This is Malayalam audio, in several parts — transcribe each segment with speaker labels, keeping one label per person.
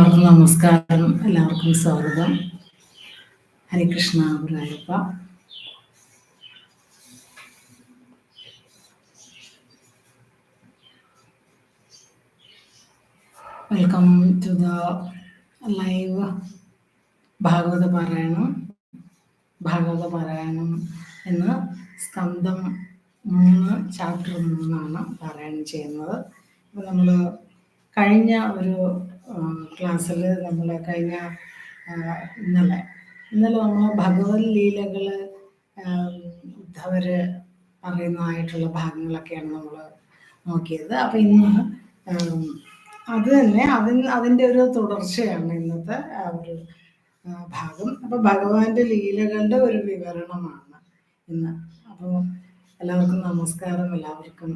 Speaker 1: എല്ലാവർക്കും നമസ്കാരം എല്ലാവർക്കും സ്വാഗതം. Harikrishna Gurayappa welcome to the live ഭാഗവത പാരായണം. ഭാഗവത പാരായണം എന്ന് സ്കന്ധം മൂന്ന് ചാപ്റ്റർ മൂന്നാണ് പാരായണം ചെയ്യുന്നത്. നമ്മൾ കഴിഞ്ഞ ഒരു ക്ലാസ്സിൽ നമ്മൾ കഴിഞ്ഞ ഇന്നലെ ഇന്നലെ നമ്മൾ ഭഗവത് ലീലകൾ ഉദ്ധവര് പറയുന്നതായിട്ടുള്ള ഭാഗങ്ങളൊക്കെയാണ് നമ്മൾ നോക്കിയത്. അപ്പം ഇന്ന് അത് തന്നെ അതിന് അതിന്റെ ഒരു തുടർച്ചയാണ് ഇന്നത്തെ ഒരു ഭാഗം. അപ്പോൾ ഭഗവാന്റെ ലീലകളുടെ ഒരു വിവരണമാണ് ഇന്ന്. അപ്പോൾ എല്ലാവർക്കും നമസ്കാരം എല്ലാവർക്കും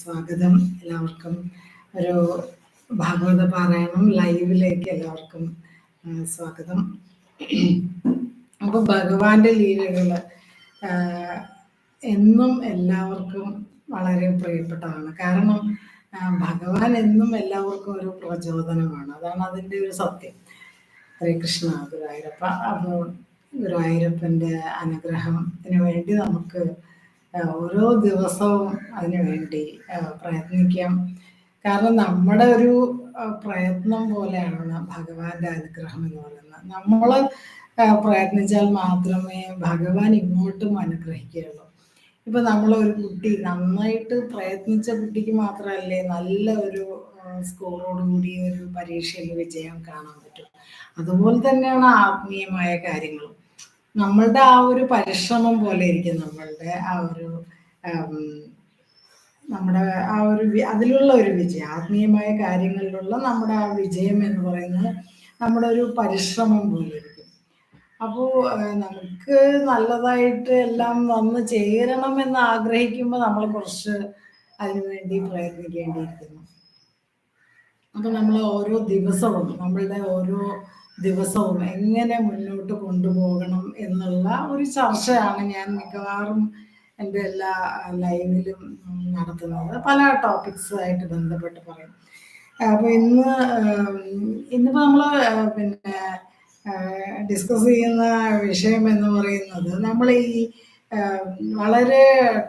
Speaker 1: സ്വാഗതം എല്ലാവർക്കും ഒരു ഭാഗവത പാരായണം ലൈവിലേക്ക് എല്ലാവർക്കും സ്വാഗതം. അപ്പോൾ ഭഗവാന്റെ ലീലകൾ എന്നും എല്ലാവർക്കും വളരെ പ്രിയപ്പെട്ടതാണ്. കാരണം ഭഗവാൻ എന്നും എല്ലാവർക്കും ഒരു പ്രചോദനമാണ്. അതാണ് അതിന്റെ ഒരു സത്യം. ഹരേ കൃഷ്ണ ഗുരുവായൂരപ്പ അപ്പോൾ ഗുരുവായൂരപ്പന്റെ അനുഗ്രഹത്തിന് വേണ്ടി നമുക്ക് ഓരോ ദിവസവും അതിനു വേണ്ടി പ്രയത്നിക്കാം. കാരണം നമ്മുടെ ഒരു പ്രയത്നം പോലെയാണ് ഭഗവാന്റെ അനുഗ്രഹം എന്ന് പറയുന്നത്. നമ്മൾ പ്രയത്നിച്ചാൽ മാത്രമേ ഭഗവാൻ ഇങ്ങോട്ടും അനുഗ്രഹിക്കുകയുള്ളൂ. ഇപ്പൊ നമ്മളൊരു കുട്ടി നന്നായിട്ട് പ്രയത്നിച്ച കുട്ടിക്ക് മാത്രമല്ലേ നല്ല ഒരു സ്കോറോടുകൂടി ഒരു പരീക്ഷയിൽ വിജയം കാണാൻ പറ്റും. അതുപോലെ തന്നെയാണ് ആത്മീയമായ കാര്യങ്ങളും. നമ്മളുടെ ആ ഒരു പരിശ്രമം പോലെ ഇരിക്കും നമ്മളുടെ ആ ഒരു നമ്മുടെ ആ ഒരു അതിലുള്ള ഒരു വിജയം ആത്മീയമായ കാര്യങ്ങളിലുള്ള നമ്മുടെ ആ വിജയം എന്ന് പറയുന്നത് നമ്മുടെ ഒരു പരിശ്രമം പോലെയിരിക്കും അപ്പോൾ നമുക്ക് നല്ലതായിട്ട് എല്ലാം വന്ന് ചേരണം എന്ന് ആഗ്രഹിക്കുമ്പോൾ നമ്മൾ കുറച്ച് അതിനുവേണ്ടി പ്രയത്നിക്കേണ്ടിയിരിക്കുന്നു. അപ്പം നമ്മൾ ഓരോ ദിവസവും നമ്മളുടെ ഓരോ ദിവസവും എങ്ങനെ മുന്നോട്ട് കൊണ്ടുപോകണം എന്നുള്ള ഒരു ചർച്ചയാണ് ഞാൻ മിക്കവാറും എന്റെ എല്ലാ ലൈവിലും നടത്തുന്നത്. പല ടോപ്പിക്സ് ആയിട്ട് ബന്ധപ്പെട്ട് പറയും. അപ്പോൾ ഇന്ന് ഇന്നിപ്പോൾ നമ്മൾ പിന്നെ ഡിസ്കസ് ചെയ്യുന്ന വിഷയം എന്ന് പറയുന്നത് നമ്മൾ ഈ വളരെ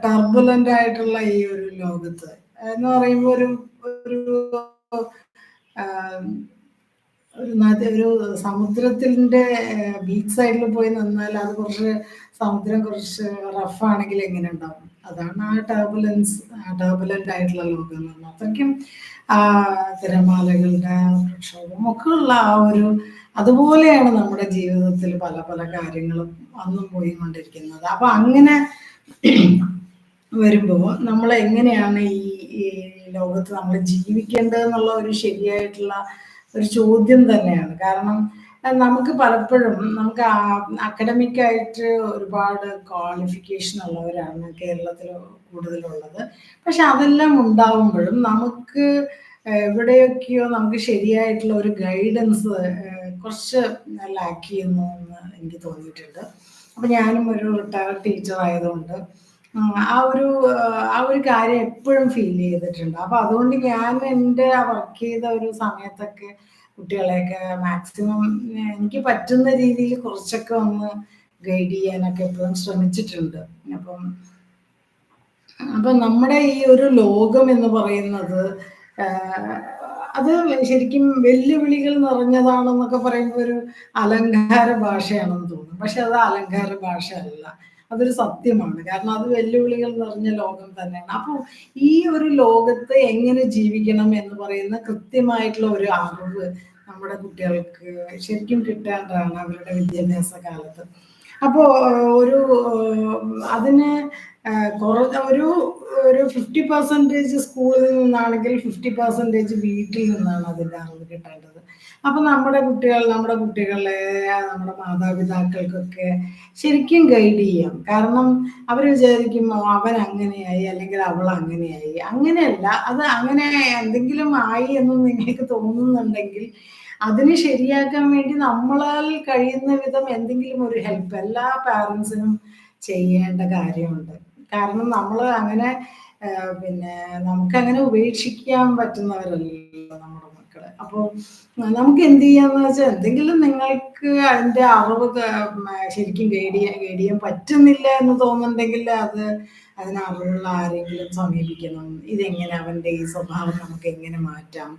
Speaker 1: ടർബുലന്റ് ആയിട്ടുള്ള ഈ ഒരു ലോകത്ത് എന്ന് പറയുമ്പോൾ ഒരു ഒരു ഒരു നദി ഒരു സമുദ്രത്തിന്റെ ബീച്ച് സൈഡിൽ പോയി നിന്നാൽ അത് കുറച്ച് സമുദ്രം കുറച്ച് റഫ് ആണെങ്കിൽ എങ്ങനെ ഉണ്ടാവും? അതാണ് ആ ടർബുലൻസ് ടർബുലന്റ് ആയിട്ടുള്ള ലോകം എന്ന് പറഞ്ഞാൽ അത്രയ്ക്കും തിരമാലകളുടെ പ്രക്ഷോഭം ഒക്കെ ഉള്ള ആ ഒരു അതുപോലെയാണ് നമ്മുടെ ജീവിതത്തിൽ പല പല കാര്യങ്ങളും വന്നും പോയി കൊണ്ടിരിക്കുന്നത് അപ്പൊ അങ്ങനെ വരുമ്പോൾ നമ്മൾ എങ്ങനെയാണ് ഈ ലോകത്ത് നമ്മൾ ജീവിക്കേണ്ടത് എന്നുള്ള ഒരു ശരിയായിട്ടുള്ള ഒരു ചോദ്യം തന്നെയാണ്. കാരണം നമുക്ക് പലപ്പോഴും നമുക്ക് അക്കഡമിക് ആയിട്ട് ഒരുപാട് ക്വാളിഫിക്കേഷൻ ഉള്ളവരാണ് കേരളത്തിൽ കൂടുതലുള്ളത്. പക്ഷെ അതെല്ലാം ഉണ്ടാവുമ്പോഴും നമുക്ക് എവിടെയൊക്കെയോ നമുക്ക് ശരിയായിട്ടുള്ള ഒരു ഗൈഡൻസ് കുറച്ച് ലാക്ക് ചെയ്യുന്നു എന്ന് എനിക്ക് തോന്നിയിട്ടുണ്ട്. അപ്പൊ ഞാനും ഒരു റിട്ടയർഡ് ടീച്ചർ ആയതുകൊണ്ട് ആ ഒരു ആ ഒരു കാര്യം എപ്പോഴും ഫീൽ ചെയ്തിട്ടുണ്ട്. അപ്പൊ അതുകൊണ്ട് ഞാൻ എന്റെ വർക്ക് ചെയ്ത ഒരു സമയത്തൊക്കെ കുട്ടികളെയൊക്കെ മാക്സിമം എനിക്ക് പറ്റുന്ന രീതിയിൽ കുറച്ചൊക്കെ ഒന്ന് ഗൈഡ് ചെയ്യാനൊക്കെ എപ്പോഴും ശ്രമിച്ചിട്ടുണ്ട്. അപ്പം അപ്പൊ നമ്മുടെ ഈ ഒരു ലോകം എന്ന് പറയുന്നത് അത് ശരിക്കും വെല്ലുവിളികൾ നിറഞ്ഞതാണെന്നൊക്കെ പറയുമ്പോൾ ഒരു അലങ്കാര ഭാഷയാണെന്ന് തോന്നുന്നു പക്ഷെ അത് അലങ്കാര ഭാഷ അല്ല. അതൊരു സത്യമാണ്. കാരണം അത് വെല്ലുവിളികൾ നിറഞ്ഞ ലോകം തന്നെയാണ്. അപ്പോൾ ഈ ഒരു ലോകത്ത് എങ്ങനെ ജീവിക്കണം എന്ന് പറയുന്ന കൃത്യമായിട്ടുള്ള ഒരു അറിവ് നമ്മുടെ കുട്ടികൾക്ക് ശരിക്കും കിട്ടേണ്ടതാണ് അവരുടെ വിദ്യാഭ്യാസ കാലത്ത്. അപ്പോ ഒരു അതിന് കുറഞ്ഞ ഒരു ഒരു ഫിഫ്റ്റി പെർസെന്റേജ് സ്കൂളിൽ നിന്നാണെങ്കിൽ ഫിഫ്റ്റി പെർസെന്റേജ് വീട്ടിൽ നിന്നാണ് അതിന്റെ അറിവ് കിട്ടേണ്ടത്. അപ്പൊ നമ്മുടെ കുട്ടികൾ നമ്മുടെ കുട്ടികളെ നമ്മുടെ മാതാപിതാക്കൾക്കൊക്കെ ശരിക്കും ഗൈഡ് ചെയ്യാം. കാരണം അവർ വിചാരിക്കും അവൻ അങ്ങനെയായി അല്ലെങ്കിൽ അവൾ അങ്ങനെയായി. അങ്ങനെയല്ല അത് അങ്ങനെ എന്തെങ്കിലും ആയി എന്ന് നിങ്ങൾക്ക് തോന്നുന്നുണ്ടെങ്കിൽ അതിന് ശരിയാക്കാൻ വേണ്ടി നമ്മളാൽ കഴിയുന്ന വിധം എന്തെങ്കിലും ഒരു ഹെൽപ്പ് എല്ലാ പാരൻസിനും ചെയ്യേണ്ട കാര്യമുണ്ട്. കാരണം നമ്മൾ അങ്ങനെ പിന്നെ നമുക്കങ്ങനെ ഉപേക്ഷിക്കാൻ പറ്റുന്നവരല്ലല്ലോ നമ്മുടെ മക്കൾ അപ്പോൾ നമുക്ക് എന്ത് ചെയ്യാന്ന് വെച്ചാൽ എന്തെങ്കിലും നിങ്ങൾക്ക് അതിന്റെ അറിവ് ശരിക്കും ഗൈഡ് ചെയ്യാൻ ഗൈഡ് ചെയ്യാൻ പറ്റുന്നില്ല എന്ന് തോന്നുന്നുണ്ടെങ്കിൽ അത് അതിനുള്ള ആരെങ്കിലും സമീപിക്കണം. ഇതെങ്ങനെ അവന്റെ ഈ സ്വഭാവം നമുക്ക് എങ്ങനെ മാറ്റാം?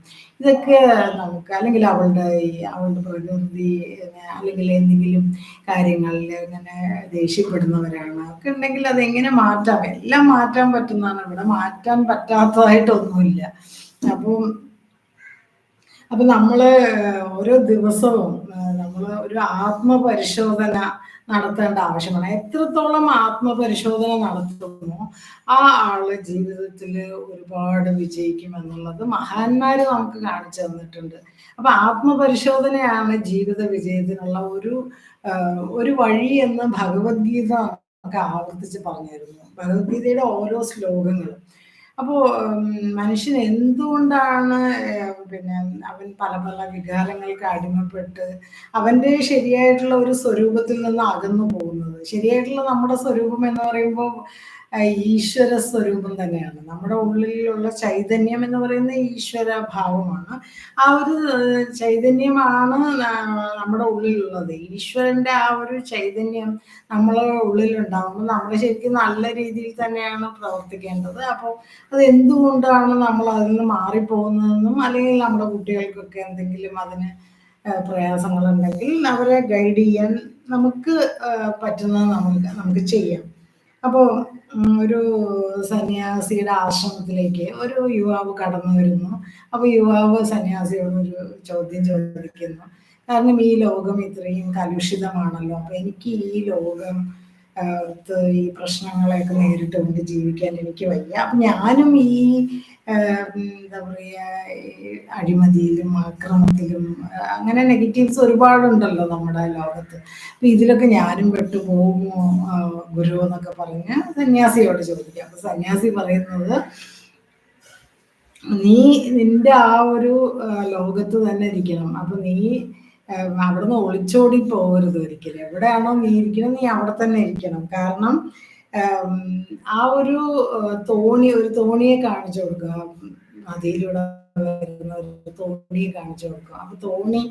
Speaker 1: ഇതൊക്കെ നമുക്ക് അല്ലെങ്കിൽ അവളുടെ ഈ അവളുടെ പ്രകൃതി അല്ലെങ്കിൽ എന്തെങ്കിലും കാര്യങ്ങളിൽ ഇങ്ങനെ ദേഷ്യപ്പെടുന്നവരാണ്. ഒക്കെ ഉണ്ടെങ്കിൽ അത് എങ്ങനെ മാറ്റാം? എല്ലാം മാറ്റാൻ പറ്റുന്നതാണ്. ഇവിടെ മാറ്റാൻ പറ്റാത്തതായിട്ടൊന്നുമില്ല. അപ്പം അപ്പൊ നമ്മൾ ഓരോ ദിവസവും നമ്മൾ ഒരു ആത്മപരിശോധന നടത്തേണ്ട ആവശ്യമാണ്. എത്രത്തോളം ആത്മപരിശോധന നടത്തുന്നു ആ ആൾ ജീവിതത്തിൽ ഒരുപാട് വിജയിക്കും എന്നുള്ളത് മഹാന്മാര് നമുക്ക് കാണിച്ചു തന്നിട്ടുണ്ട്. അപ്പൊ ആത്മപരിശോധനയാണ് ജീവിത വിജയത്തിനുള്ള ഒരു ഒരു വഴി എന്ന് ഭഗവത്ഗീത നമുക്ക് ആവർത്തിച്ച് പറഞ്ഞിരുന്നു. ഭഗവത്ഗീതയുടെ ഓരോ ശ്ലോകങ്ങളും. അപ്പോൾ മനുഷ്യൻ എന്തുകൊണ്ടാണ് പിന്നെ അവൻ പല പല വികാരങ്ങൾക്ക് അടിമപ്പെട്ട് അവന്റെ ശരിയായിട്ടുള്ള ഒരു സ്വരൂപത്തിൽ നിന്ന് അകന്നു പോകുന്നത്? ശരിയായിട്ടുള്ള നമ്മുടെ സ്വരൂപം എന്ന് പറയുമ്പോൾ ഈശ്വര സ്വരൂപം തന്നെയാണ്. നമ്മുടെ ഉള്ളിലുള്ള ചൈതന്യം എന്ന് പറയുന്ന ഈശ്വര ഭാവമാണ് ആ ഒരു ചൈതന്യമാണ് നമ്മുടെ ഉള്ളിലുള്ളത്. ഈശ്വരന്റെ ആ ഒരു ചൈതന്യം നമ്മളെ ഉള്ളിലുണ്ടാകുമ്പോൾ നമ്മൾ ശരിക്കും നല്ല രീതിയിൽ തന്നെയാണ് പ്രവർത്തിക്കേണ്ടത്. അപ്പോൾ അത് എന്തുകൊണ്ടാണ് നമ്മൾ അതിൽ നിന്ന് മാറിപ്പോകുന്നതെന്നും അല്ലെങ്കിൽ നമ്മുടെ കുട്ടികൾക്കൊക്കെ എന്തെങ്കിലും അതിന് പ്രയാസങ്ങളുണ്ടെങ്കിൽ അവരെ ഗൈഡ് ചെയ്യാൻ നമുക്ക് പറ്റുന്നത് നമുക്ക് നമുക്ക് ചെയ്യാം. അപ്പോൾ ഒരു സന്യാസിയുടെ ആശ്രമത്തിലേക്ക് ഒരു യുവാവ് കടന്നു വരുന്നു. അപ്പോൾ യുവാവ് സന്യാസിയോട് ഒരു ചോദ്യം ചോദിക്കുന്നു. കാരണം ഈ ലോകം ഇത്രയും കലുഷിതമാണല്ലോ. അപ്പൊ എനിക്ക് ഈ ലോകം ഈ പ്രശ്നങ്ങളെയൊക്കെ നേരിട്ട് കൊണ്ട് ജീവിക്കാൻ എനിക്ക് വയ്യ. അപ്പം ഞാനും ഈ എന്താ പറയുക അഴിമതിയിലും ആക്രമത്തിലും അങ്ങനെ നെഗറ്റീവ്സ് ഒരുപാടുണ്ടല്ലോ നമ്മുടെ ലോകത്ത്. അപ്പം ഇതിലൊക്കെ ഞാനും പെട്ടുപോകുമോ ഗുരു എന്നൊക്കെ പറഞ്ഞ് സന്യാസിയോട് ചോദിക്കാം. അപ്പം സന്യാസി പറയുന്നത് നീ നിന്റെ ആ ഒരു ലോകത്ത് തന്നെ ഇരിക്കണം. അപ്പം നീ അവിടുന്ന് ഒളിച്ചോടി പോകരുത് ഒരിക്കലും. എവിടെയാണോ നീ ഇരിക്കണം നീ അവിടെ തന്നെ ഇരിക്കണം. കാരണം ആ ഒരു തോണി ഒരു തോണിയെ കാണിച്ചു കൊടുക്കുക. നദിയിലൂടെ വരുന്ന ഒരു തോണിയെ കാണിച്ചു കൊടുക്കുക. അപ്പൊ തോണി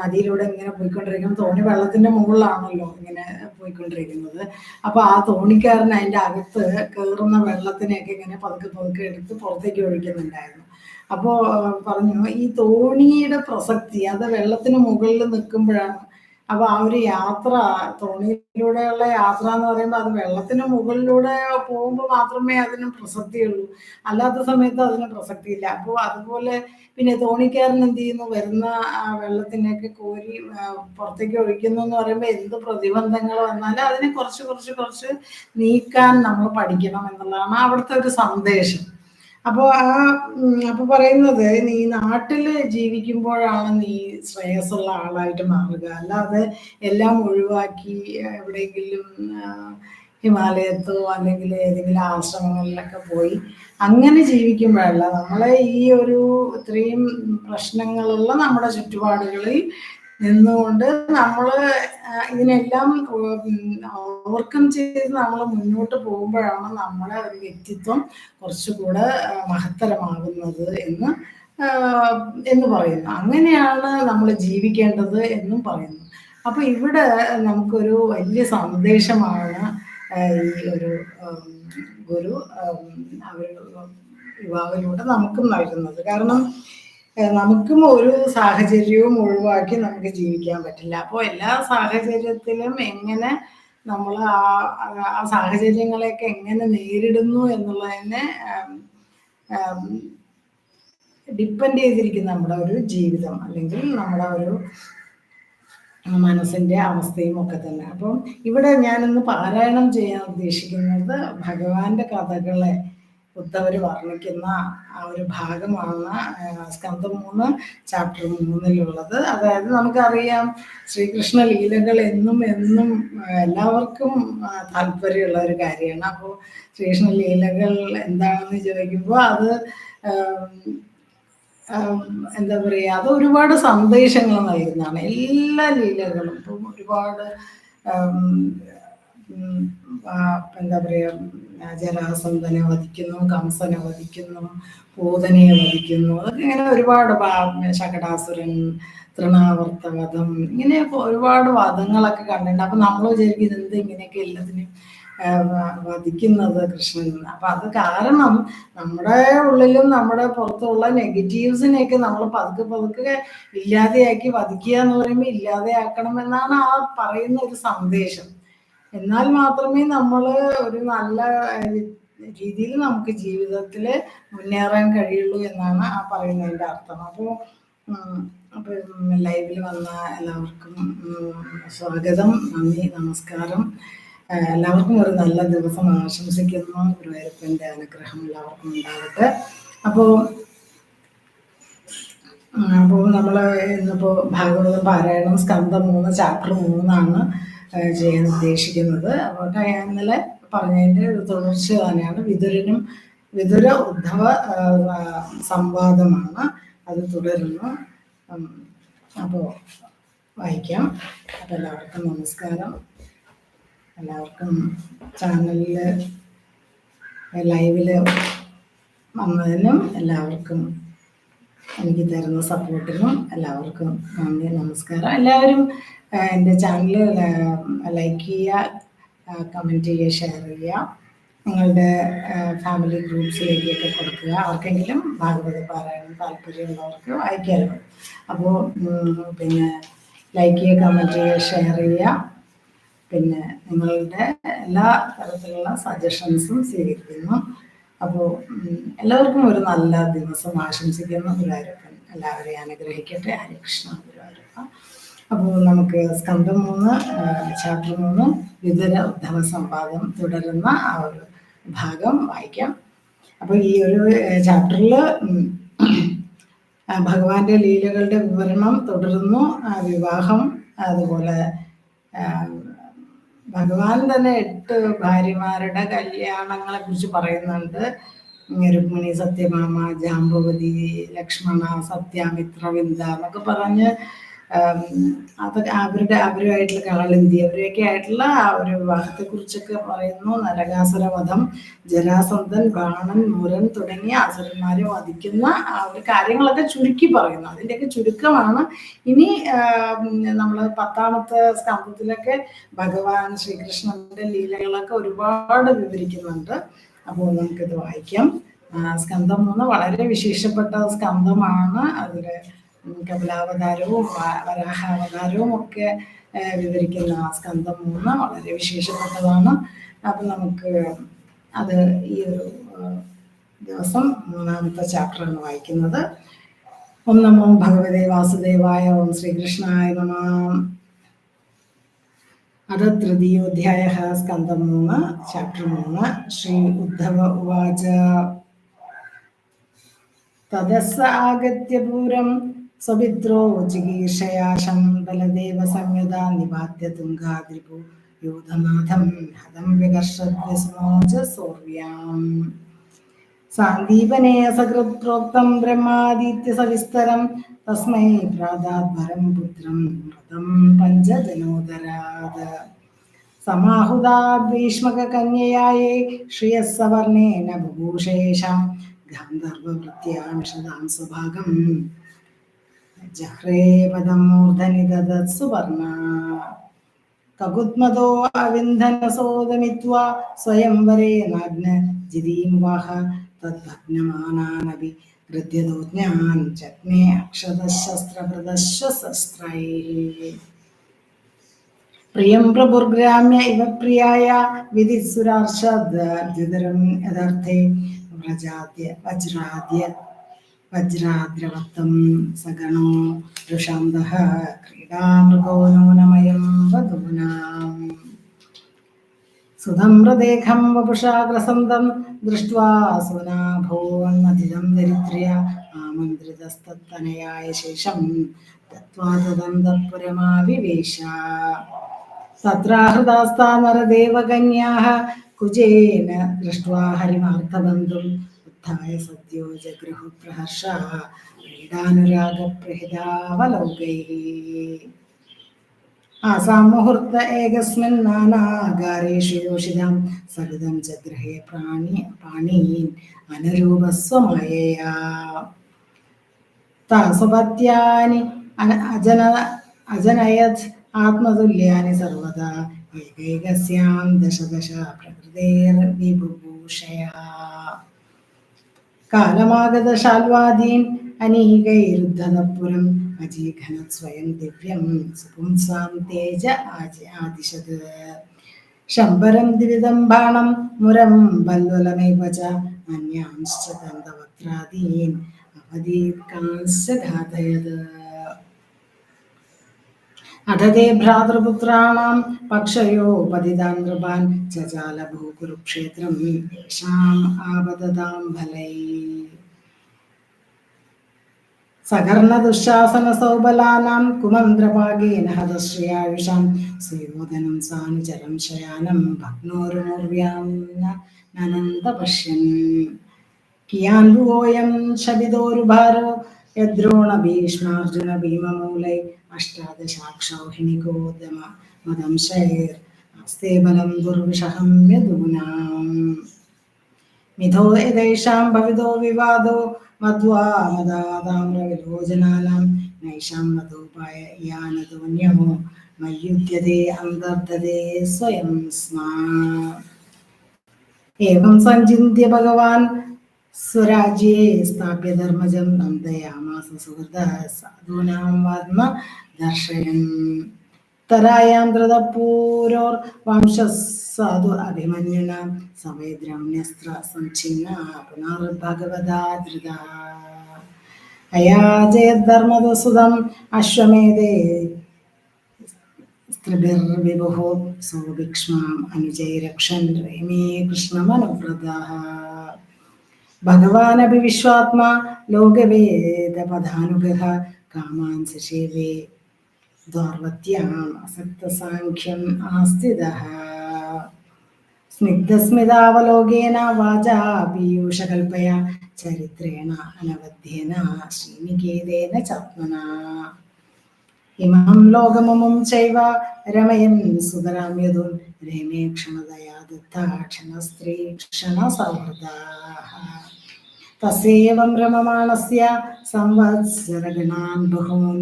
Speaker 1: നദിയിലൂടെ ഇങ്ങനെ പോയിക്കൊണ്ടിരിക്കുന്നു തോണി വെള്ളത്തിന്റെ മുകളിലാണല്ലോ ഇങ്ങനെ പോയിക്കൊണ്ടിരിക്കുന്നത്. അപ്പൊ ആ തോണിക്കാരൻ അതിന്റെ അകത്ത് കയറുന്ന വെള്ളത്തിനെയൊക്കെ ഇങ്ങനെ പതുക്കെ പതുക്കെ എടുത്ത് പുറത്തേക്ക് ഒഴിക്കുന്നുണ്ടായിരുന്നു. അപ്പോൾ പറഞ്ഞു ഈ തോണിയുടെ പ്രസക്തി അത് വെള്ളത്തിന് മുകളിൽ നിൽക്കുമ്പോഴാണ് അപ്പൊ ആ ഒരു യാത്ര തോണിയിലൂടെയുള്ള യാത്ര എന്ന് പറയുമ്പോൾ അത് വെള്ളത്തിന് മുകളിലൂടെ പോകുമ്പോൾ മാത്രമേ അതിന് പ്രസക്തിയുള്ളൂ. അല്ലാത്ത സമയത്ത് അതിന് പ്രസക്തിയില്ല. അപ്പോൾ അതുപോലെ പിന്നെ തോണിക്കാരൻ എന്ത് ചെയ്യുന്നു? വരുന്ന വെള്ളത്തിനൊക്കെ കോരി പുറത്തേക്ക് ഒഴിക്കുന്നു എന്ന് പറയുമ്പോൾ എന്ത് പ്രതിബന്ധങ്ങൾ വന്നാലും അതിനെ കുറച്ച് കുറച്ച് കുറച്ച് നീക്കാൻ നമ്മൾ പഠിക്കണം എന്നുള്ളതാണ് അവിടുത്തെ ഒരു സന്ദേശം. അപ്പോൾ ആ അപ്പൊ പറയുന്നത് നീ നാട്ടിൽ ജീവിക്കുമ്പോഴാണ് നീ ശ്രേയസ്സുള്ള ആളായിട്ട് മാറുക. അല്ലാതെ എല്ലാം ഒഴിവാക്കി എവിടെയെങ്കിലും ഹിമാലയത്തോ അല്ലെങ്കിൽ ഏതെങ്കിലും ആശ്രമങ്ങളിലൊക്കെ പോയി അങ്ങനെ ജീവിക്കുമ്പോഴല്ല നമ്മളെ ഈ ഒരു ഇത്രയും പ്രശ്നങ്ങളുള്ള നമ്മുടെ ചുറ്റുപാടുകളിൽ നിന്നുകൊണ്ട് നമ്മൾ ഇതിനെല്ലാം ഓവർകം ചെയ്ത് നമ്മൾ മുന്നോട്ട് പോകുമ്പോഴാണ് നമ്മുടെ ഒരു വ്യക്തിത്വം കുറച്ചുകൂടെ മഹത്തരമാകുന്നത് എന്ന് എന്ന് പറയുന്നു അങ്ങനെയാണ് നമ്മൾ ജീവിക്കേണ്ടത് എന്നും പറയുന്നു അപ്പൊ ഇവിടെ നമുക്കൊരു വലിയ സന്ദേശമാണ് ഈ ഒരു ഗുരു അവർ യുവാവിലൂടെ നമുക്കും നൽകുന്നത്. കാരണം നമുക്കും ഒരു സാഹചര്യവും ഒഴിവാക്കി നമുക്ക് ജീവിക്കാൻ പറ്റില്ല. അപ്പോൾ എല്ലാ സാഹചര്യത്തിലും എങ്ങനെ നമ്മൾ ആ ആ സാഹചര്യങ്ങളെയൊക്കെ എങ്ങനെ നേരിടുന്നു എന്നുള്ളതിനെ ഡിപ്പെൻഡ് ചെയ്തിരിക്കുന്ന നമ്മുടെ ഒരു ജീവിതം അല്ലെങ്കിൽ നമ്മുടെ ഒരു മനസ്സിന്റെ അവസ്ഥയും ഒക്കെ തന്നെ. അപ്പം ഇവിടെ ഞാനിന്ന് പാരായണം ചെയ്യാൻ ഉദ്ദേശിക്കുന്നത് ഭഗവാന്റെ കഥകളെ ഉദ്ധവർ വർണിക്കുന്ന ആ ഒരു ഭാഗമാണ് സ്കന്ധം മൂന്ന് ചാപ്റ്റർ മൂന്നിലുള്ളത്. അതായത് നമുക്കറിയാം ശ്രീകൃഷ്ണ ലീലകൾ എന്നും എന്നും എല്ലാവർക്കും താല്പര്യമുള്ള ഒരു കാര്യമാണ്. അപ്പോൾ ശ്രീകൃഷ്ണ ലീലകൾ എന്താണെന്ന് ചോദിക്കുമ്പോൾ അത് എന്താ പറയുക അത് ഒരുപാട് സന്ദേശങ്ങൾ നൽകുന്നതാണ്. എല്ലാ ലീലകളും ഇപ്പം ഒരുപാട് എന്താ പറയുക ജരാസന്ധനെ വധിക്കുന്നു കംസനെ വധിക്കുന്നു പൂതനെ വധിക്കുന്നു. അതൊക്കെ ഇങ്ങനെ ഒരുപാട് ശകടാസുരൻ തൃണാവർത്ത വധം ഇങ്ങനെ ഒരുപാട് വധങ്ങളൊക്കെ കണ്ടിട്ടുണ്ട്. അപ്പൊ നമ്മൾ വിചാരിക്കും ഇതെന്ത് ഇങ്ങനെയൊക്കെ എല്ലാത്തിനും വധിക്കുന്നത് കൃഷ്ണൻ അപ്പൊ അത് കാരണം നമ്മുടെ ഉള്ളിലും നമ്മുടെ പുറത്തുള്ള നെഗറ്റീവ്സിനെയൊക്കെ നമ്മൾ പതുക്കെ പതുക്കെ ഇല്ലാതെയാക്കി വധിക്കുക എന്ന് പറയുമ്പോൾ ഇല്ലാതെയാക്കണം എന്നാണ് ആ പറയുന്ന ഒരു സന്ദേശം. എന്നാൽ മാത്രമേ നമ്മൾ ഒരു നല്ല രീതിയിൽ നമുക്ക് ജീവിതത്തിൽ മുന്നേറാൻ കഴിയുള്ളൂ എന്നാണ് ആ പറയുന്നതിന്റെ അർത്ഥം. അപ്പോൾ ലൈവിൽ വന്ന എല്ലാവർക്കും സ്വാഗതം നന്ദി നമസ്കാരം. എല്ലാവർക്കും ഒരു നല്ല ദിവസം ആശംസിക്കുന്നു. ഗുരുവായൂരപ്പന്റെ അനുഗ്രഹം എല്ലാവർക്കും ഉണ്ടാകട്ടെ. അപ്പോൾ അപ്പോൾ നമ്മൾ ഇന്നിപ്പോൾ ഭാഗവതം പാരായണം സ്കന്ധം മൂന്ന് ചാപ്റ്റർ മൂന്നാണ്. ചെയ്യാൻ ഉദ്ദേശിക്കുന്നത്. അപ്പോൾ ഇന്നലെ പറഞ്ഞതിന്റെ ഒരു തുടർച്ച തന്നെയാണ്. വിതുരനും വിതുര ഉദ്ധവ സംവാദമാണ് അത് തുടരുന്നു. അപ്പോൾ വായിക്കാം. അപ്പം എല്ലാവർക്കും നമസ്കാരം. എല്ലാവർക്കും ചാനലിൽ ലൈവിൽ വന്നതിനും എല്ലാവർക്കും എനിക്ക് തരുന്ന സപ്പോർട്ടിനും എല്ലാവർക്കും നന്ദി നമസ്കാരം. എല്ലാവരും എന്റെ ചാനൽ ലൈക്ക് ചെയ്യുക കമന്റ് ചെയ്യുക ഷെയർ ചെയ്യുക നിങ്ങളുടെ ഫാമിലി ഗ്രൂപ്പ്സിലേക്കൊക്കെ കൊടുക്കുക. ആർക്കെങ്കിലും ഭാഗവത പാരായണം താല്പര്യമുള്ളവർക്ക് അയക്കാമല്ലോ അപ്പോൾ പിന്നെ ലൈക്ക് ചെയ്യുക കമന്റ് ചെയ്യുക ഷെയർ ചെയ്യുക പിന്നെ നിങ്ങളുടെ എല്ലാ തരത്തിലുള്ള സജഷൻസും സ്വീകരിക്കുന്നു. അപ്പോൾ എല്ലാവർക്കും ഒരു നല്ല ദിവസം ആശംസിക്കുന്നു. ഗുരുവായൂരപ്പൻ എല്ലാവരെയും അനുഗ്രഹിക്കട്ടെ. ഹരികൃഷ്ണ ഗുരുവായൂരപ്പ. അപ്പോൾ നമുക്ക് സ്കന്ധം മൂന്ന് ചാപ്റ്റർ മൂന്ന് ഉദ്ധവ സംവാദം തുടരുന്ന ആ ഒരു ഭാഗം വായിക്കാം. അപ്പോൾ ഈ ഒരു ചാപ്റ്ററിൽ ഭഗവാന്റെ ലീലകളുടെ വിവരണം തുടരുന്നു വിവാഹം അതുപോലെ ഭഗവാൻ തന്നെ എട്ട് ഭാര്യമാരുടെ കല്യാണങ്ങളെ കുറിച്ച് പറയുന്നുണ്ട്. രുക്മിണി സത്യമാമ ജാമ്പവതി ലക്ഷ്മണ സത്യാമിത്രവിന്ദ എന്നൊക്കെ പറഞ്ഞ് അതൊക്കെ അവരുടെ അവരുമായിട്ടുള്ള കാളിന്തി അവരെയൊക്കെ ആയിട്ടുള്ള ആ ഒരു വിവാഹത്തെ കുറിച്ചൊക്കെ പറയുന്നു. നരകാസുര വധം ജരാസന്ധൻ ബാണൻ മുരൻ തുടങ്ങിയ അസുരന്മാരെ വധിക്കുന്ന ആ ഒരു കാര്യങ്ങളൊക്കെ ചുരുക്കി പറയുന്നു. അതിന്റെയൊക്കെ ചുരുക്കമാണ്. ഇനി നമ്മൾ പത്താമത്തെ സ്കന്ധത്തിലൊക്കെ ഭഗവാൻ ശ്രീകൃഷ്ണന്റെ ലീലകളൊക്കെ ഒരുപാട് വിവരിക്കുന്നുണ്ട്. അപ്പോൾ നമുക്കിത് വായിക്കാം. സ്കന്ധം മൂന്ന് വളരെ വിശേഷപ്പെട്ട സ്കന്ധമാണ്. അതിൽ കപിലാവതാരവും വരാഹാവതാരവും ഒക്കെ വിവരിക്കുന്ന സ്കന്ധം മൂന്ന് വളരെ വിശേഷപ്പെട്ടതാണ്. അപ്പം നമുക്ക് അത് ഈ ഒരു ദിവസം മൂന്നാമത്തെ ചാപ്റ്ററാണ് വായിക്കുന്നത്. ഓം നമോ ഭഗവതേ വാസുദേവായ ഓം ശ്രീകൃഷ്ണായ നമ. അത് തൃതീയോധ്യായ സ്കന്ധം മൂന്ന് ചാപ്റ്റർ മൂന്ന് ശ്രീ ഉദ്ധവ ഉവാച. തദസ് ആഗത്യപൂരം സ്വപിത്രോ ചികീർഷയാശം ബലദേവ സംയുത നിപാത്യ തുങ്കാദ്രിപു യൂതനാഥം ഹതം വികർഷദ്വസ്മോജ സോർവ്യാം. സാന്ദീപനെ സകൃത്രോക്തം ബ്രഹ്മാദിത്യ സവിസ്തരം തസ്മൈ പ്രാതാദ്വരം പുത്രം വ്രതം പഞ്ചജനോദരാത്. സമാഹുതാ ഭീഷ്മക കന്യയായേ ശ്രിയസ്സവർണേന ബുഭൂഷേഷാം ഗാന്ധർവവൃത്യാമിഷതാം സ്വഭാഗം जह्रे पदमूर्धनिदधत् ककुद्मतो अविन्धनसोदमित्वा स्वयंवरे नाग्न जिदीमुवाह तद्भग्नमानानपि गृध्यदोज्ञान् चग्ने अक्षतशस्त्रप्रदशसस्त्रैः प्रियं प्रभुर्ग्राम्य इव प्रियाय विधिसुरार्षद् यदर्थे व्रजाद्य वज्राद्य വജ്രാദ്രവത്തം സഗണോ ഋഷാന്തഃ ക്രീഡാമൃഗോ നൂനമയം വധൂനാം. സുധമ്രദേഹം വപുഷാഗ്രസന്തം ദൃഷ്ട്വാ സുനാഭോന്മതിരം ദരിദ്ര്യ ആമന്ത്രിതസ്തനയായ ശേഷം ദത്വാ തദന്തപുരമാവിവേശ തത്രാഹൃതാസ്താ നരദേവകന്യാः കുജേന ദൃഷ്ട്വാ ഹരിമാർത്ഥബന്ധും ഉദ്ധായ സദ്യോജഗൃഹ പ്രഹർഷ ക്രീഡാനുരാഗപ്രഹിതാവലോകൈ ആ സാമുഹൂർത്ത ഏകസ്മിൻ നാനാകാരേഷു യോഷിതാം സകൃതം ചഗ്രഹേ പ്രാണി പാണീൻ അനുരൂപസ്വമയയാ സ്വപത്യാനി അജന അജനയത് ആത്മതുല്യാനി സർവദാ ഏകൈകസ്യാം ദശ ദശ പ്രകൃതേർ വിഭുഭൂഷയാ കാലമാഗതശാൽവാദീൻ അനീകൈരുദ്ധതപുരം അജീഘന സ്വയം ദിവ്യം സുപുംസാം തേജ ആദിശത്. ശംബരം ദ്വിവിധം ബാണം മുരം ബല്വലമേവ ച അന്യാംശ്ച ദന്തവക്രാദീൻ അവധീകാംശ്ച ഘാതയത് അധതേ ഭ്രാതൃപുത്രാണാം പക്ഷയോ പതിതാൻ നൃപാൻ ചചാല ഭൂകുരുക്ഷേത്രം യേഷാം ആപദതാം ഫലൈ സകർണ ദുശാസന സൗബലാനാം കുമന്ത്രപാകേന ഹതശ്രിയായുഷാം സുയോധനം സാനുചരം ശയാനം ഭഗ്നോരുമൂർവ്യാം പശ്യൻ കിയാൻവോയം ശബിതോരുഭാരോ യദ്രോണ ഭീഷ്മാർജുന ഭീമമൂലൈ അഷ്ടാദശാക്ഷൗഹിണികോദമ മദംശൈർ ആസ്തേ ബലം ദുർവിഷഹം യദൂനാം മിഥോ യഥേഷാം ഭവിതോ വിവാദോ മധ്വാ മദാതാമ്രവിലോചനാനാം നൈഷാം മതോപായ യാനതോന്യോ മയ്യുദ്ധ്യതേ അന്തർദതേ സ്വയം സ്മാ ഏവം സഞ്ചിന്യ ഭഗവാൻ സ്വരാജ്യേ സ്ഥാപ്യധർമ്മജം നന്ദയാമാസ സുഹൃത സാധൂനാം വാത്മ ദർശയൻ. തരായാം ധൃതപൂരോർ വംശസാധു അഭിമന്യുന സമയദ്രമ്യസ്ത്ര സംഛിന്ന പുനർഭഗവതാ ധൃത. അയാജയധർമ്മദസുതം അശ്വമേധേ സ്ത്രിഭിർവിഭുഃ സോഭിക്ഷ്മാം അനുജൈരക്ഷൻ രേമീ കൃഷ്ണമനുവ്രതഃ. ഭഗവാനപി വിശ്വാത്മാ ലോകവേദപദാനുഗ്രഹ കാമാൻ സശേവേ ദ്വാർവത്യാം അസക്തസാഖ്യം ആസ്ഥിതഃ. സ്നിഗ്ധസ്മിതാവലോകേന വാചാ പീയൂഷകൽപ്പയ ചരിത്രേണ അനവധ്യേന ശ്രീനികേതേന ചാത്മന ഇമാം ലോകമമും ചൈവ. രമയൻ സുതരാം യതുൻ രമേ ക്ഷണതയാ ദത്താക്ഷണ സ്ത്രീ ക്ഷണ ക്ഷണസൗഹൃദാः തസേവം രമമാണസ്യ സംവത്സരഗണാൻ ബഹൂൻ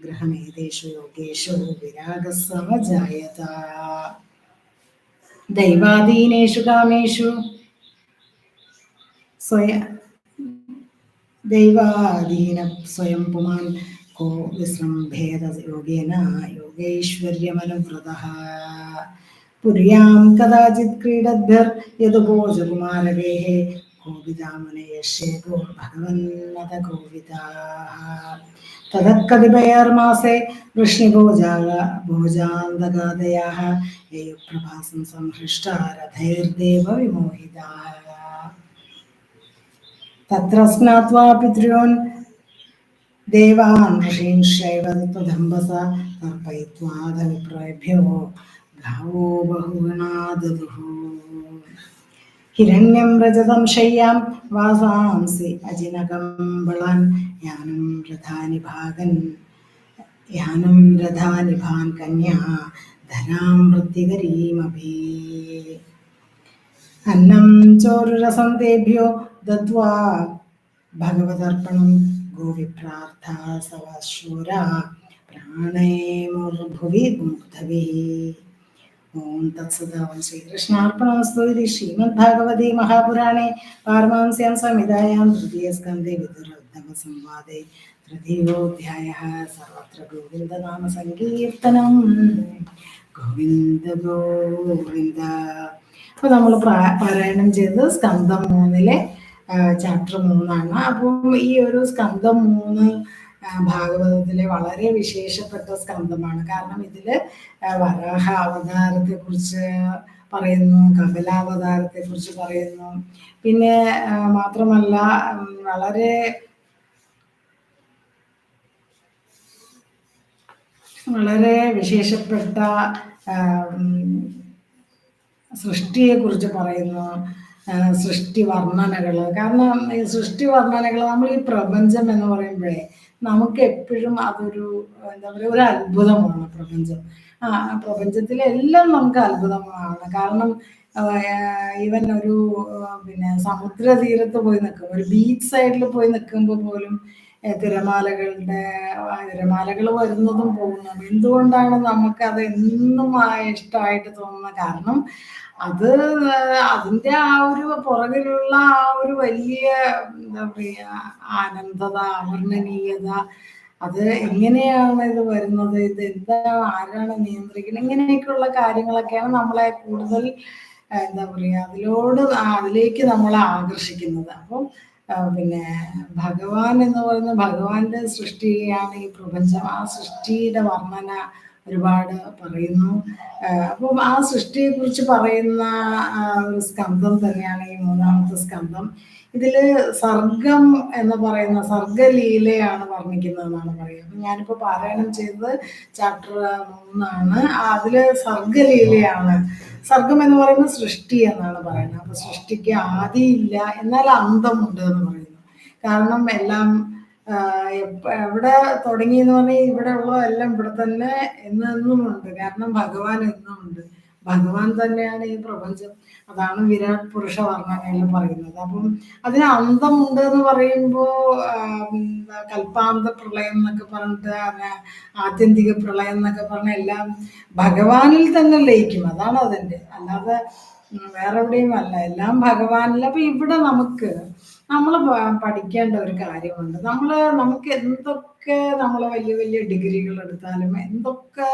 Speaker 1: ഗ്രഹമേതേഷു യോഗേഷു വിരാഗസമജായത. ദൈവാദീനേഷു കാമേഷു. സ്വയ ദൈവാധീന സ്വയം പുമാൻ ॐ विसृम्भेदयोगेन योगैश्वर्यमनुव्रतः पुर्यां कदाचित् क्रीडद्भिर्यदुभोजकुमारवेः कोविदामुनयशेभो भगवन्नतकोविदाः ततः कतिपयैर्मासे वृष्णिभोजा भोजान्तगादयाः, ययुप्रभासं संहृष्टा रथैर्देव विमोहिताः। तत्र स्नात्वा पितॄन् देवान् ऋषींश्चैव गावो बहुगुणा हिरण्यं रजतं शय्यां वासांसि अजिनगं यानं रथानि भागन् यानं रथानि भान् कन्या धनां अन्नं चोरुरसं तेभ्यो भगवदर्पणं തേഭ്യോ ദത്വാ ഭഗവതർപ്പണം ഗോവിപ്രാർത്ഥ സവശൂര പ്രാണേമുർഭുവി മുഗ്ധവി ഓം തത്സദ ഓം ശ്രീകൃഷ്ണാർപ്പണമസ്തു ഇതി ശ്രീമദ്ഭാഗവതി മഹാപുരാണേ പാരമാംസ്യാം സംഹിതായാം തൃതീയസ്കന്ധേ വിദുരോദ്ധവ തൃതീയോധ്യായ സർവത്ര ഗോവിന്ദനാമ സങ്കീർത്തനം ഗോവിന്ദ ഗോവിന്ദ. അപ്പോൾ നമ്മൾ പാരായണം ചെയ്തത് സ്കന്ധം മൂന്നിലെ ചാപ്റ്റർ മൂന്നാണ്. അപ്പം ഈ ഒരു സ്കന്ധം മൂന്ന് ഭാഗവതത്തിലെ വളരെ വിശേഷപ്പെട്ട സ്കന്ധമാണ്. കാരണം ഇതിൽ വരാഹ അവതാരത്തെ കുറിച്ച് പറയുന്നു കപിലാവതാരത്തെ കുറിച്ച് പറയുന്നു. പിന്നെ മാത്രമല്ല വളരെ വളരെ വിശേഷപ്പെട്ട സൃഷ്ടിയെ കുറിച്ച് പറയുന്നു. സൃഷ്ടി വർണനകൾ കാരണം ഈ സൃഷ്ടി വർണനകൾ നമ്മൾ ഈ പ്രപഞ്ചം എന്ന് പറയുമ്പോഴേ നമുക്ക് എപ്പോഴും അതൊരു എന്താ പറയുക ഒരു അത്ഭുതമാണ് പ്രപഞ്ചം. ആ പ്രപഞ്ചത്തിലെ എല്ലാം നമുക്ക് അത്ഭുതമാണ് കാരണം ഈവൻ ഒരു പിന്നെ സമുദ്ര തീരത്ത് പോയി നിൽക്കും. ഒരു ബീച്ച് സൈഡിൽ പോയി നിൽക്കുമ്പോൾ പോലും തിരമാലകളുടെ തിരമാലകൾ വരുന്നതും പോകുന്നതും. എന്തുകൊണ്ടാണ് നമുക്ക് അത് എന്നും ഇഷ്ടമായിട്ട് തോന്നുന്നത്? കാരണം അത് അതിന്റെ ആ ഒരു പുറകിലുള്ള ആ ഒരു വലിയ എന്താ പറയാ ആനന്ദത അവർണനീയത അത് എങ്ങനെയാണ് ഇത് വരുന്നത്? ഇത് എന്താ ആരാണ് നിയന്ത്രിക്കുന്നത്? ഇങ്ങനെയൊക്കെയുള്ള കാര്യങ്ങളൊക്കെയാണ് നമ്മളെ കൂടുതൽ എന്താ പറയാ അതിലോട് അതിലേക്ക് നമ്മളെ ആകർഷിക്കുന്നത്. അപ്പം പിന്നെ ഭഗവാൻ എന്ന് പറയുന്ന ഭഗവാന്റെ സൃഷ്ടിയാണ് ഈ പ്രപഞ്ചം. ആ സൃഷ്ടിയുടെ വർണന ഒരുപാട് പറയുന്നു. അപ്പം ആ സൃഷ്ടിയെ കുറിച്ച് പറയുന്ന ഒരു സ്കന്ധം തന്നെയാണ് ഈ മൂന്നാമത്തെ സ്കന്ധം. ഇതിൽ സർഗം എന്ന് പറയുന്ന സർഗലീലയാണ് വർണിക്കുന്നതെന്നാണ് പറയുക. അപ്പം ഞാനിപ്പോൾ പാരായണം ചെയ്തത് ചാപ്റ്റർ മൂന്നാണ്. അതിൽ സർഗലീലയാണ്. സർഗം എന്ന് പറയുന്നത് സൃഷ്ടി എന്നാണ് പറയുന്നത്. അപ്പൊ സൃഷ്ടിക്ക് ആദിയില്ല എന്നാൽ അന്തമുണ്ട് എന്ന് പറയുന്നു. കാരണം എല്ലാം എവിടെ തുടങ്ങി എന്ന് പറഞ്ഞാൽ ഇവിടെ ഉള്ളതെല്ലാം ഇവിടെ തന്നെ എന്നും ഉണ്ട് കാരണം ഭഗവാൻ എന്നും ഉണ്ട് ഭഗവാൻ തന്നെയാണ് ഈ പ്രപഞ്ചം. അതാണ് വിരാട് പുരുഷ വർണനയിൽ പറയുന്നത്. അപ്പം അതിന് അന്തമുണ്ട് എന്ന് പറയുമ്പോൾ കൽപ്പാന്ത പ്രളയം എന്നൊക്കെ പറഞ്ഞിട്ട് ആത്യന്തിക പ്രളയം എന്നൊക്കെ പറഞ്ഞ എല്ലാം ഭഗവാനിൽ തന്നെ ലയിക്കും. അതാണ് അതിന്റെ അല്ലാതെ വേറെ എവിടെയും അല്ല. എല്ലാം ഭഗവാനിൽ. അപ്പൊ ഇവിടെ നമുക്ക് നമ്മൾ പഠിക്കേണ്ട ഒരു കാര്യമുണ്ട്. നമ്മൾ നമുക്ക് എന്തൊക്കെ നമ്മൾ വലിയ വലിയ ഡിഗ്രികൾ എടുത്താലും എന്തൊക്കെ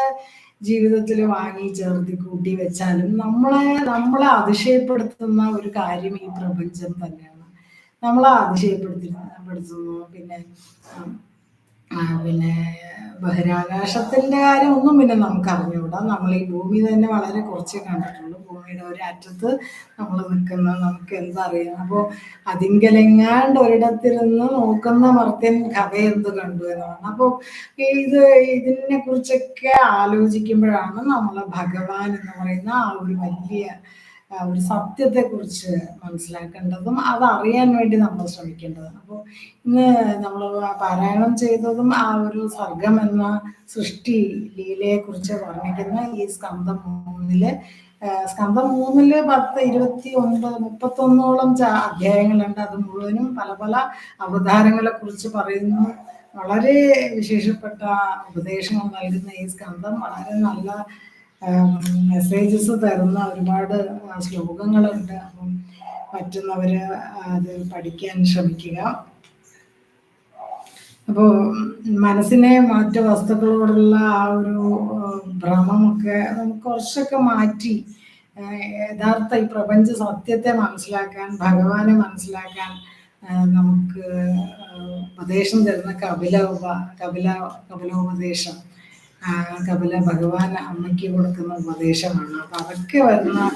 Speaker 1: ജീവിതത്തിൽ വാങ്ങി ചേർത്തി കൂട്ടി വെച്ചാലും നമ്മളെ നമ്മളെ അതിശയപ്പെടുത്തുന്ന ഒരു കാര്യം ഈ പ്രപഞ്ചം തന്നെയാണ്. നമ്മളെ അതിശയപ്പെടുത്തുന്നു പിന്നെ പിന്നെ ബഹിരാകാശത്തിന്റെ കാര്യം ഒന്നും പിന്നെ നമുക്ക് അറിഞ്ഞുകൂടാ നമ്മൾ ഈ ഭൂമി തന്നെ വളരെ കുറച്ചേ കണ്ടിട്ടുള്ളൂ. ഭൂമിയുടെ ഒരു അറ്റത്ത് നമ്മൾ നിൽക്കുന്ന നമുക്ക് എന്തറിയാം. അപ്പോൾ അതിങ്കലെങ്ങാണ്ട് ഒരിടത്തിരുന്ന് നോക്കുന്ന മർത്യൻ കഥ എന്ത് കണ്ടു എന്നാണ്. അപ്പോൾ ഇത് ഇതിനെ കുറിച്ചൊക്കെ ആലോചിക്കുമ്പോഴാണ് നമ്മൾ ഭഗവാൻ എന്ന് പറയുന്ന ആ ഒരു വലിയ ഒരു സത്യത്തെക്കുറിച്ച് മനസ്സിലാക്കേണ്ടതും അറിയാൻ വേണ്ടി നമ്മൾ ശ്രമിക്കേണ്ടതാണ്. അപ്പോൾ ഇന്ന് നമ്മൾ പാരായണം ചെയ്തതും ആ ഒരു സർഗം എന്ന സൃഷ്ടി ലീലയെക്കുറിച്ച് വർണിക്കുന്ന ഈ സ്കന്ധം മൂന്നിൽ സ്കന്ധം മൂന്നിൽ പത്ത് ഇരുപത്തി ഒൻപത് മുപ്പത്തൊന്നോളം അധ്യായങ്ങളുണ്ട്. അത് മുഴുവനും പല പല അവതാരങ്ങളെ കുറിച്ച് പറയുന്നു. വളരെ വിശേഷപ്പെട്ട ഉപദേശങ്ങൾ നൽകുന്ന ഈ സ്കന്ധം വളരെ നല്ല മെസ്സേജസ് തരുന്ന ഒരുപാട് ശ്ലോകങ്ങളുണ്ട്. അപ്പം പറ്റുന്നവർ അത് പഠിക്കാൻ ശ്രമിക്കുക. അപ്പോൾ മനസ്സിനെ മറ്റു വസ്തുക്കളോടുള്ള ആ ഒരു ഭ്രമമൊക്കെ നമുക്ക് കുറച്ചൊക്കെ മാറ്റി യഥാർത്ഥ ഈ പ്രപഞ്ച സത്യത്തെ മനസ്സിലാക്കാൻ ഭഗവാനെ മനസ്സിലാക്കാൻ നമുക്ക് ഉപദേശം തരുന്ന കപില ഉപ കപില കപിലോപദേശം. കപില ഭഗവാൻ അമ്മയ്ക്ക് കൊടുക്കുന്ന ഉപദേശമാണ്. അപ്പൊ അതൊക്കെ വരുന്ന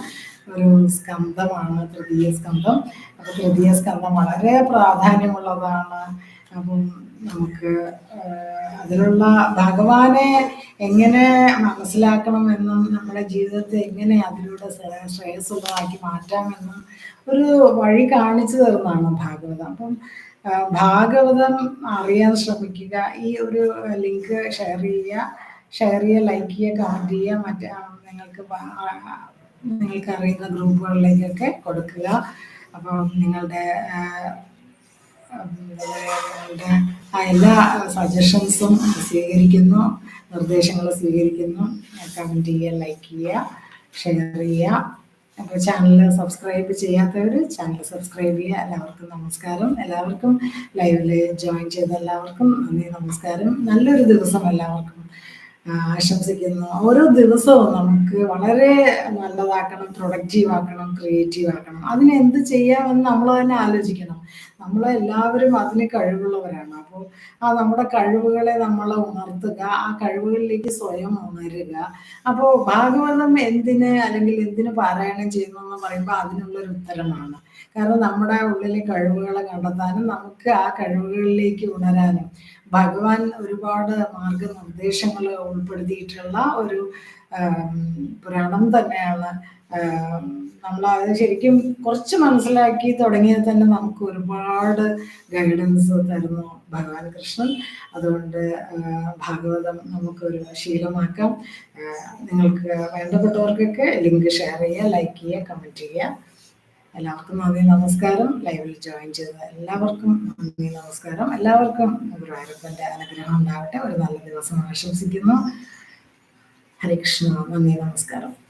Speaker 1: ഒരു സ്കന്ധമാണ് തൃതീയ സ്കന്ധം. അപ്പൊ തൃതീയ സ്കന്ധം വളരെ പ്രാധാന്യമുള്ളതാണ്. അപ്പം നമുക്ക് അതിലുള്ള ഭഗവാനെ എങ്ങനെ മനസ്സിലാക്കണം എന്നും നമ്മുടെ ജീവിതത്തെ എങ്ങനെ അതിലൂടെ ശ്രേയസുള്ളതാക്കി മാറ്റാമെന്നും ഒരു വഴി കാണിച്ചു തരുന്നതാണ് ഭാഗവതം. അപ്പം ഭാഗവതം അറിയാൻ ശ്രമിക്കുക ഈ ഒരു ലിങ്ക് ഷെയർ ചെയ്യുക. ഷെയർ ചെയ്യുക ലൈക്ക് ചെയ്യുക കമന്റ് ചെയ്യുക മറ്റേ നിങ്ങൾക്ക് നിങ്ങൾക്ക് അറിയുന്ന ഗ്രൂപ്പുകളിലേക്കൊക്കെ കൊടുക്കുക. അപ്പോൾ നിങ്ങളുടെ നിങ്ങളുടെ എല്ലാ സജഷൻസും സ്വീകരിക്കുന്നു നിർദ്ദേശങ്ങൾ സ്വീകരിക്കുന്നു. കമന്റ് ചെയ്യുക ലൈക്ക് ചെയ്യുക ഷെയർ ചെയ്യുക. അപ്പോൾ ചാനൽ സബ്സ്ക്രൈബ് ചെയ്യാത്തവർ ചാനൽ സബ്സ്ക്രൈബ് ചെയ്യുക. എല്ലാവർക്കും നമസ്കാരം. എല്ലാവർക്കും ലൈവിൽ ജോയിൻ ചെയ്ത എല്ലാവർക്കും നന്ദി നമസ്കാരം. നല്ലൊരു ദിവസം എല്ലാവർക്കും. ആശംസിക്കുന്നു. ഓരോ ദിവസവും നമുക്ക് വളരെ നല്ലതാക്കണം പ്രൊഡക്റ്റീവ് ആക്കണം ക്രിയേറ്റീവ് ആക്കണം. അതിന് എന്ത് ചെയ്യാമെന്ന് നമ്മൾ തന്നെ ആലോചിക്കണം. നമ്മൾ എല്ലാവരും അതിന് കഴിവുള്ളവരാണ്. അപ്പോൾ ആ നമ്മുടെ കഴിവുകളെ നമ്മൾ ഉണർത്തുക ആ കഴിവുകളിലേക്ക് സ്വയം ഉണരുക. അപ്പോൾ ഭാഗവതം എന്തിന് അല്ലെങ്കിൽ എന്തിന് പാരായണം ചെയ്യുന്നു എന്ന് പറയുമ്പോൾ അതിനുള്ളൊരു ഉത്തരമാണ്. കാരണം നമ്മുടെ ഉള്ളിലെ കഴിവുകളെ കണ്ടെത്താനും നമുക്ക് ആ കഴിവുകളിലേക്ക് ഉണരാനും. ഭഗവാൻ ഒരുപാട് മാർഗനിർദ്ദേശങ്ങൾ ഉൾപ്പെടുത്തിയിട്ടുള്ള ഒരു പുരാണം തന്നെയാണ്. നമ്മൾ അത് ശരിക്കും കുറച്ച് മനസ്സിലാക്കി തുടങ്ങിയാൽ തന്നെ നമുക്ക് ഒരുപാട് ഗൈഡൻസ് തരുന്നു ഭഗവാൻ കൃഷ്ണൻ. അതുകൊണ്ട് ഭാഗവതം നമുക്കൊരു ശീലമാക്കാം. നിങ്ങൾക്ക് വേണ്ടപ്പെട്ടവർക്കൊക്കെ ലിങ്ക് ഷെയർ ചെയ്യുക ലൈക്ക് ചെയ്യുക കമന്റ് ചെയ്യുക. എല്ലാവർക്കും നന്ദി നമസ്കാരം. ലൈവിൽ ജോയിൻ ചെയ്ത എല്ലാവർക്കും നന്ദി നമസ്കാരം. എല്ലാവർക്കും ഗുരുവായൂരപ്പന്റെ അനുഗ്രഹം ഉണ്ടാവട്ടെ. ഒരു നല്ല ദിവസം ആശംസിക്കുന്നു. ഹരികൃഷ്ണ നന്ദി നമസ്കാരം.